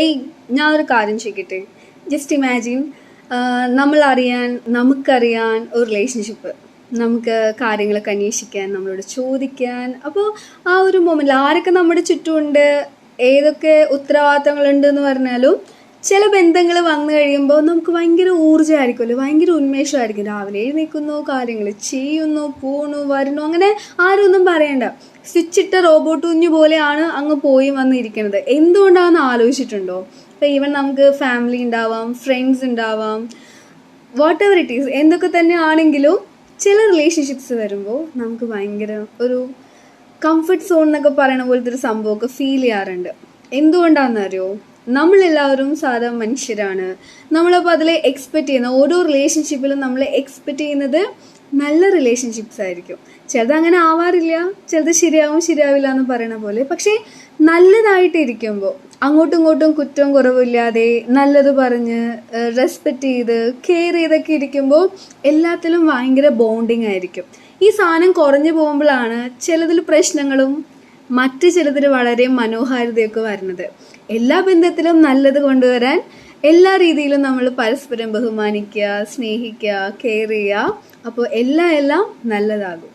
ഏയ് ഞാൻ ഒരു കാര്യം ചെയ്യട്ടെ ജസ്റ്റ് ഇമാജിൻ നമ്മൾ അറിയാൻ നമുക്കറിയാൻ ഒരു റിലേഷൻഷിപ്പ് നമുക്ക് കാര്യങ്ങളൊക്കെ അന്വേഷിക്കാൻ നമ്മളോട് ചോദിക്കാൻ. അപ്പോൾ ആ ഒരു മൊമെന്റിൽ ആരൊക്കെ നമ്മുടെ ചുറ്റുമുണ്ട്? ഏതൊക്കെ ഉത്തരവാദിത്തങ്ങളുണ്ട് എന്ന് പറഞ്ഞാലും ചില ബന്ധങ്ങൾ വന്നു കഴിയുമ്പോൾ നമുക്ക് ഭയങ്കര ഊർജമായിരിക്കുമല്ലോ? ഭയങ്കര ഉന്മേഷമായിരിക്കും. രാവിലെ എഴുന്നേൽക്കുന്നു കാര്യങ്ങൾ ചെയ്യുന്നു പോണു വരുന്നു അങ്ങനെ ആരും ഒന്നും പറയണ്ട. സ്വിച്ച് ഇട്ട റോബോട്ട് കുഞ്ഞു പോലെയാണ് അങ്ങ് പോയി വന്നിരിക്കുന്നത്. എന്തുകൊണ്ടാണെന്ന് ആലോചിച്ചിട്ടുണ്ടോ? ഇപ്പം ഈവൻ നമുക്ക് ഫാമിലി ഉണ്ടാവാം ഫ്രണ്ട്സ് ഉണ്ടാവാം വാട്ട് എവർ ഇറ്റ് ഈസ് എന്തൊക്കെ തന്നെ ആണെങ്കിലും ചില റിലേഷൻഷിപ്സ് വരുമ്പോൾ നമുക്ക് ഭയങ്കര ഒരു കംഫർട്ട് സോൺ എന്നൊക്കെ പറയുന്ന പോലത്തെ ഒരു സംഭവമൊക്കെ ഫീൽ ചെയ്യാറുണ്ട്. എന്തുകൊണ്ടാണെന്നറിയോ? നമ്മളെല്ലാവരും സാധാരണ മനുഷ്യരാണ്. നമ്മളപ്പോൾ അതിൽ എക്സ്പെക്റ്റ് ചെയ്യുന്ന ഓരോ റിലേഷൻഷിപ്പിലും നമ്മൾ എക്സ്പെക്ട് ചെയ്യുന്നത് നല്ല റിലേഷൻഷിപ്സ് ആയിരിക്കും. ചിലത് അങ്ങനെ ആവാറില്ല ചിലത് ശരിയാവും ശരിയാവില്ല എന്ന് പറയണ പോലെ. പക്ഷേ നല്ലതായിട്ടിരിക്കുമ്പോൾ അങ്ങോട്ടും ഇങ്ങോട്ടും കുറ്റവും കുറവില്ലാതെ നല്ലത് പറഞ്ഞ് റെസ്പെക്റ്റ് ചെയ്ത് കെയർ ചെയ്തൊക്കെ ഇരിക്കുമ്പോൾ എല്ലാത്തിലും ഭയങ്കര ബോണ്ടിങ് ആയിരിക്കും. ഈ സാധനം കുറഞ്ഞു പോകുമ്പോഴാണ് ചിലതിൽ പ്രശ്നങ്ങളും മറ്റ് ചിലതിൽ വളരെ മനോഹാരിതയൊക്കെ വരുന്നത്. എല്ലാ ബന്ധത്തിലും നല്ലത് കൊണ്ടുവരാൻ എല്ലാ രീതിയിലും നമ്മൾ പരസ്പരം ബഹുമാനിക്കുക സ്നേഹിക്കുക കെയർ ചെയ്യുക. അപ്പോൾ എല്ലാം എല്ലാം നല്ലതാകും.